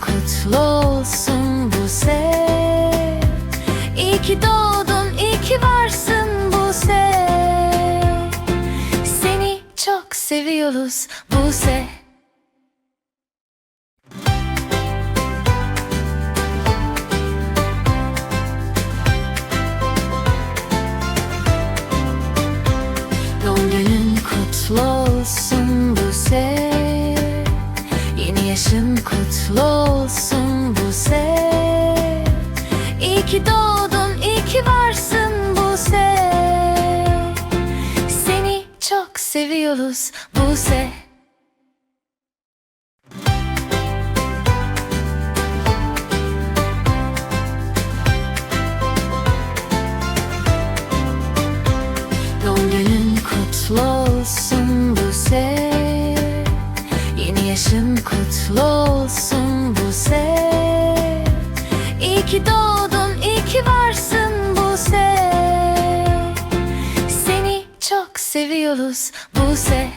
kutlu olsun Buse İyi ki doğdun, iyi ki varsın Buse Seni çok seviyoruz Buse Doğum yaşın kutlu olsun Buse İyi ki doğdun, iyi ki varsın Buse Seni çok seviyoruz Buse Doğum kutlu olsun Buse İyi ki doğdun, iyi ki varsın Buse Seni çok seviyoruz Buse